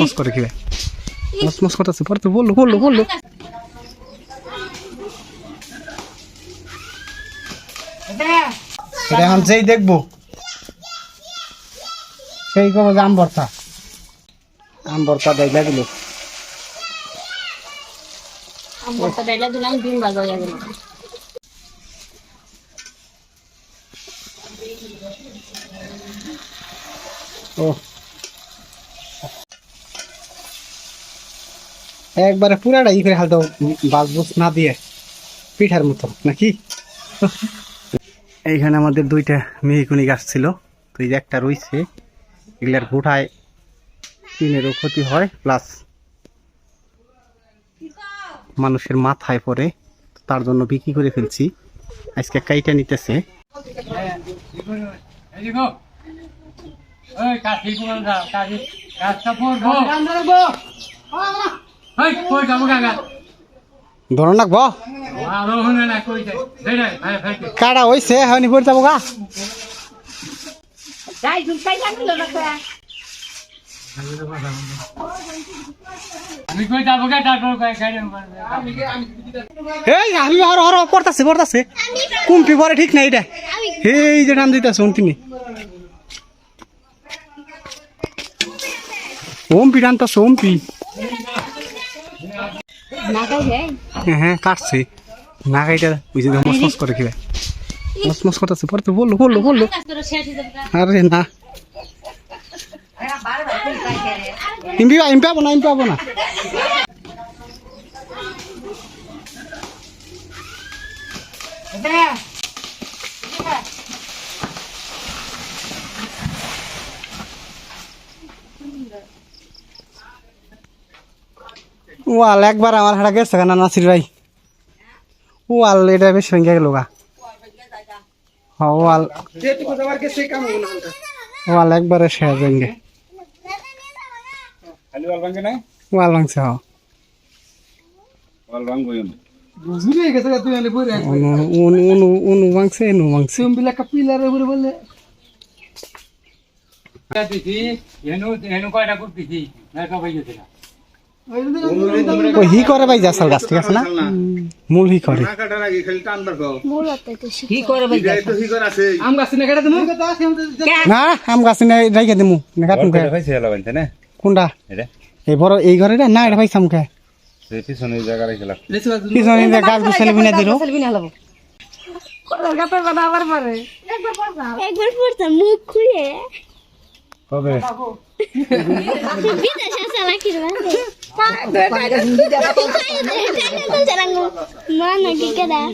মস করে খেয়ে। মস মস করতেছে পরে তো বলল বলল। বলল এখন যেই দেখব সেই কব আম ভর্তা আম ভর্তা দেখলে দিল। আমরা ডাইলা দিলাম ডিম ভাজা হয়ে গেল। ও একবারে পুরাটা ই করে হালতো বাস বুস না দিয়ে পিঠার মতো নাকি? এইখানে আমাদের দুইটা মেহিকুনি গাছ ছিল তো এই যে একটা রইছে। এগুলার গোঠায় টিনেরও ক্ষতি হয় প্লাস মানুষের মাথায় পড়ে তো তার জন্য বিক্রি করে ফেলছি। আজকে কাইটা নিতেছে। ধরো নাকবো কাটা হইছে হয়নি পড়ে যাব গা। যাই দুধ খাই লাগল না আমি কই যাব কে তারপর কই গাড়ি এই আমি হর হর পড়তাছে পড়তাছে কুম্পি পরে ঠিক নাই এটা এই যে নাম দিতেছে তুমি ওমপি টানতাছে ওমপি না খাই যাই হ্যাঁ হ্যাঁ কাটছে। না খাইটা বুঝে মস মস করে খেয়ে মস মস করতেছে পরে তো বলল বলল বলল। আরে না। ইম্পি ইম্পি পাবো না ইম্পি পাবো না। ওয়াল একবার আমার হাড়া গেছে কেন নাসির ভাই? ওয়াল এটা বেশ ভেঙে গেল গা। ওয়াল। ওয়াল একবারে শেষ ভেঙে। খালি ওয়াল ভাঙছে হ্যাঁ ওয়াল ভাঙবো অনু অনু অনু অনু ভাঙছে এনু ভাঙছে। দিছি গেছে না ও হি করে ভাই যাসাল গাছ ঠিক আছে না? মূল হি করে। না করে ভাই আম গাছ না রাইকে দিমু? না কাটুম কে? কোনটা? এই বড় এই ঘরে না এটা ভাই সামকে পিছনে জায়গা পিছনে গাছ গুছালে বিনা দিল। একবার পড়তাম মুখ খুলে কবে? বিদেশে চালাকি mana kita dah